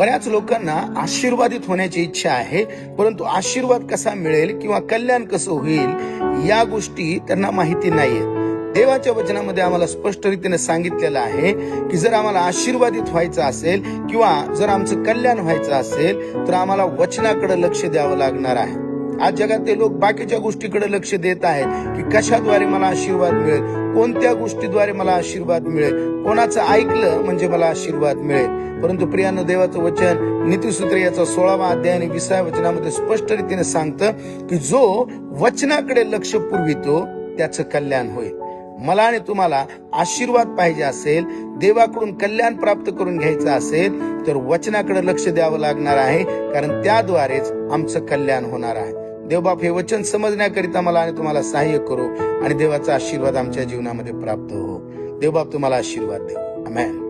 बऱ्याच लोकांना आशीर्वादित होण्याची इच्छा आहे परंतु आशीर्वाद कसा मिळेल किंवा कल्याण कसं होईल या गोष्टी त्यांना माहिती नाहीये. देवाच्या वचनामध्ये आम्हाला स्पष्ट रीतीने सांगितलेलं आहे की जर आम्हाला आशीर्वादित व्हायचं असेल किंवा जर आमचं कल्याण व्हायचं असेल तर आम्हाला वचनाकडे लक्ष द्यावं लागणार आहे. आज जगातले लोक बाकीच्या गोष्टीकडे लक्ष देत आहेत की कशाद्वारे मला आशीर्वाद मिळेल? कोणत्या गोष्टीद्वारे मला आशीर्वाद मिळेल? कोणाचं ऐकलं म्हणजे मला आशीर्वाद मिळेल? परंतु प्रियानं देवाचं वचन नीतीसूत्र याचा सोळावा अध्याय आणि विसाव्या वचनामध्ये स्पष्ट रीतीने सांगतं की जो वचनाकडे लक्ष पुरवितो त्याचं कल्याण होईल. मला आणि तुम्हाला आशीर्वाद पाहिजे असेल देवाकडून कल्याण प्राप्त करून घ्यायचं असेल तर वचनाकडे लक्ष द्यावं लागणार आहे कारण त्याद्वारेच आमचं कल्याण होणार आहे. देवबाप हे वचन समजण्याकरिता मला आणि तुम्हाला सहाय्य करू आणि देवाचा आशीर्वाद आमच्या जीवनामध्ये प्राप्त हो. देवबाप तुम्हाला आशीर्वाद देऊ अमेन